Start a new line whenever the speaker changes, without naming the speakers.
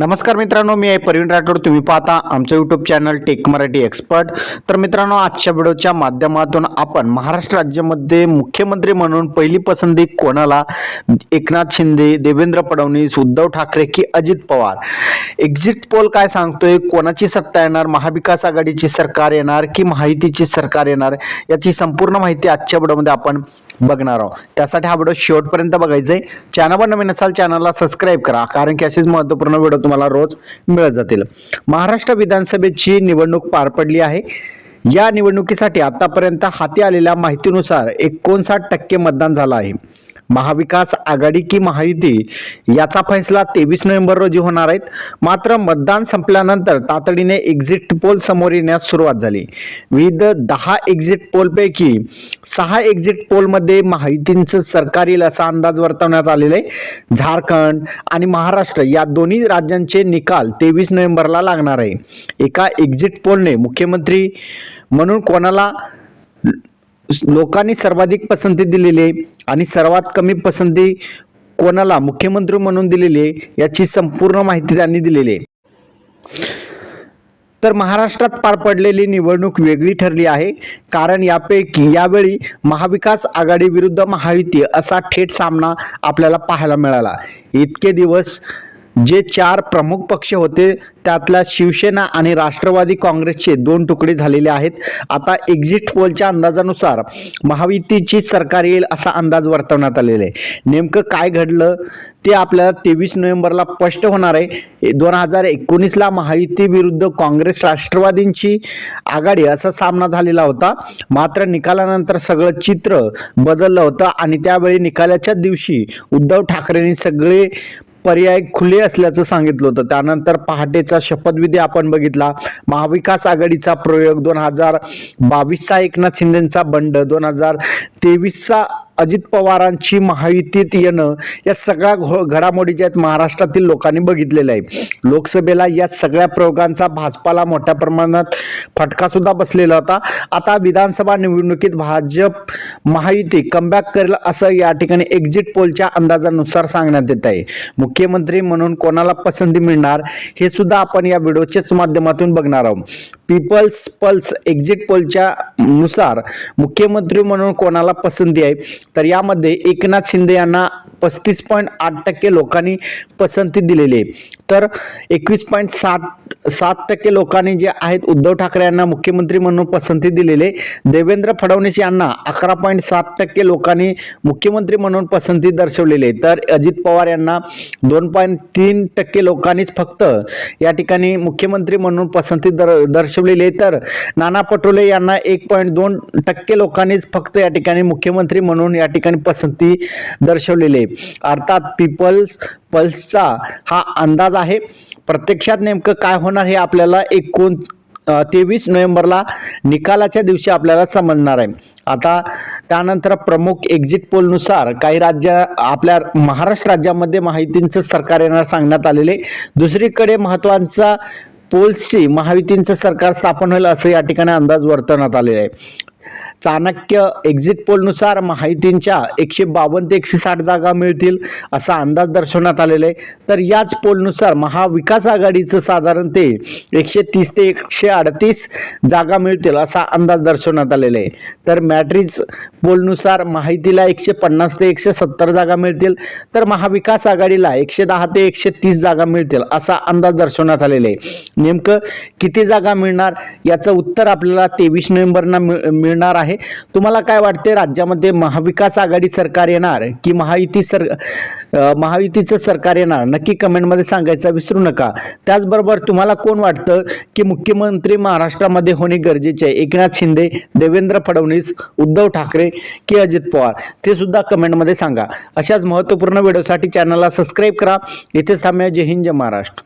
नमस्कार मित्रांनो मी आहे प्रवीण राठोड. तुम्ही पाहता आमचं YouTube channel tech Marathi expert तर मित्रांनो आजच्या व्हिडिओच्या माध्यमातून आपण महाराष्ट्र राज्यामध्ये मुख्यमंत्री म्हणून पहिली पसंती कोणाला? एकनाथ शिंदे देवेंद्र फडणवीस उद्धव ठाकरे की अजित पवार? एक्झिट पोल काय सांगतोय? कोणाची सत्ता येणार? महाविकास आघाडीची सरकार येणार की माहितीची सरकार येणार? याची संपूर्ण माहिती आजच्या व्हिडिओमध्ये आपण बघणार आहोत. त्यासाठी हा व्हिडिओ शेवटपर्यंत बघायचा आहे चॅनलवर नवीन असाल चॅनलला सबस्क्राईब करा कारण की असेच महत्त्वपूर्ण व्हिडिओ तुम्हाला रोज मिळत जातील. महाराष्ट्र विधानसभेची निवडणूक पार पडली आहे. या निवडणुकीसाठी आतापर्यंत हाती आलेल्या माहितीनुसार एकोणसाठ टक्के मतदान झालं आहे. महाविकास आघाडी की महायुती? याचा फैसला तेवीस नोव्हेंबर रोजी होणार आहेत मात्र मतदान संपल्यानंतर तातडीने एक्झिट पोल समोर येण्यास सुरुवात झाली. विविध दहा एक्झिट पोलपैकी सहा एक्झिट पोलमध्ये महायुतींचं सरकार येईल असा अंदाज वर्तवण्यात आलेला आहे. झारखंड आणि महाराष्ट्र या दोन्ही राज्यांचे निकाल तेवीस नोव्हेंबरला लागणार आहे. एका एक्झिट पोलने मुख्यमंत्री म्हणून कोणाला लोकांनी सर्वाधिक पसंती दिलेली आहे आणि सर्वात कमी पसंती कोणाला मुख्यमंत्री म्हणून दिलेली आहे याची संपूर्ण माहिती त्यांनी दिलेली आहे. तर महाराष्ट्रात पार पडलेली निवडणूक वेगळी ठरली आहे कारण यापैकी यावेळी महाविकास आघाडी विरुद्ध महायुती असा थेट सामना आपल्याला पाहायला मिळाला. इतके दिवस जे चार प्रमुख पक्ष होते त्यातल्या शिवसेना आणि राष्ट्रवादी काँग्रेसचे दोन तुकडे झालेले आहेत. आता एक्झिट पोलच्या अंदाजानुसार महायुतीची सरकार येईल असा अंदाज वर्तवण्यात आलेला आहे. नेमकं काय घडलं? ते आपल्याला तेवीस नोव्हेंबरला स्पष्ट होणार आहे. दोन हजार एकोणीसला महायुती विरुद्ध काँग्रेस राष्ट्रवादींची आघाडी असा सामना झालेला होता. मात्र निकालानंतर सगळं चित्र बदललं होतं आणि त्यावेळी निकालाच्या दिवशी उद्धव ठाकरेंनी सगळे पर्याय खुले असल्याचं सांगितलं होतं. त्यानंतर पहाटेचा शपथविधी आपण बघितला. महाविकास आघाडीचा प्रयोग दोन हजार बावीसचा एकनाथ शिंदेचा बंड दोन हजार तेवीसचा अजित पवारांची महायुतीत येणं या सगळ्या घो- घडामोडी ज्या आहेत महाराष्ट्रातील लोकांनी बघितलेल्या आहे लोकसभेला या सगळ्या प्रयोगांचा भाजपाला मोठ्या प्रमाणात फटका सुद्धा बसलेला होता. आता विधानसभा निवडणुकीत भाजप महायुती कमबॅक करेल असं या ठिकाणी एक्झिट पोलच्या अंदाजानुसार सांगण्यात येत आहे. मुख्यमंत्री म्हणून कोणाला पसंती मिळणार हे सुद्धा आपण या व्हिडिओच्याच माध्यमातून बघणार आहोत. पीपल्स पल्स एक्झिट पोलच्या नुसार मुख्यमंत्री म्हणून कोणाला पसंती आहे? तर यामध्ये एकनाथ शिंदे यांना पस्तीस पॉईंट आठ टक्के लोकांनी पसंती दिलेली आहे. तर एकवीस पॉईंट सात सात टक्के लोकांनी जे आहेत उद्धव ठाकरे यांना मुख्यमंत्री म्हणून पसंती दिलेले देवेंद्र फडणवीस यांना अकरा पॉईंट सात टक्के लोकांनी मुख्यमंत्री म्हणून पसंती दर्शवलेली तर अजित पवार यांना दोन पॉईंट तीन टक्के लोकांनीच फक्त या ठिकाणी मुख्यमंत्री म्हणून पसंती दर दर्शवलेली आहे. तर नाना पटोले यांना एक पॉईंट दोन टक्के लोकांनीच फक्त या ठिकाणी मुख्यमंत्री म्हणून या ठिकाणी पसंती दर्शवलेली आहे. अर्थात पीपल्स पल्सचा हा अंदाज आहे. प्रत्यक्षात नेमकं काय होणार हे आपल्याला एकोण तेवीस नोव्हेंबरला निकालाच्या दिवशी आपल्याला समजणार आहे. आता त्यानंतर प्रमुख एक्झिट पोलनुसार काही राज्य आपल्या महाराष्ट्र राज्यामध्ये माहितींचं सरकार येणार सांगण्यात आलेले. दुसरीकडे महत्त्वाचा पोल्सची महायुतींचं सरकार स्थापन होईल असं या ठिकाणी अंदाज वर्तवण्यात आलेला आहे. चाणक्य एक्झिट पोलनुसार माहितींच्या एकशे बावन्न ते एकशे साठ जागा मिळतील असा अंदाज दर्शवण्यात आलेला आहे. तर याच पोलनुसार महाविकास आघाडीचं साधारण ते एकशे तीस ते एकशे अडतीस जागा मिळतील असा अंदाज दर्शवण्यात आलेला आहे. तर मॅट्रिक्स पोलनुसार माहितीला एकशे पन्नास ते एकशे सत्तर जागा मिळतील. तर महाविकास आघाडीला एकशे दहा ते एकशे तीस जागा मिळतील असा अंदाज दर्शवण्यात आलेला आहे. नेमकं किती जागा मिळणार? याचं उत्तर आपल्याला तेवीस नोव्हेंबरना मिळ- मिळणार आहे. तुम्हाला काय वाटते? राज्यामध्ये महाविकास आघाडी सरकार येणार की महायुती सर महायुतीचं सरकार येणार? नक्की कमेंटमध्ये सांगायचं विसरू नका. त्याचबरोबर तुम्हाला कोण वाटतं की मुख्यमंत्री महाराष्ट्रामध्ये होणे गरजेचे आहे? एकनाथ शिंदे देवेंद्र फडणवीस उद्धव ठाकरे की अजित पवार? ते सुद्धा कमेंटमध्ये सांगा. अशाच महत्त्वपूर्ण व्हिडिओसाठी चॅनलला सबस्क्राईब करा. इथेच थांबूया. जय हिंद जय महाराष्ट्र.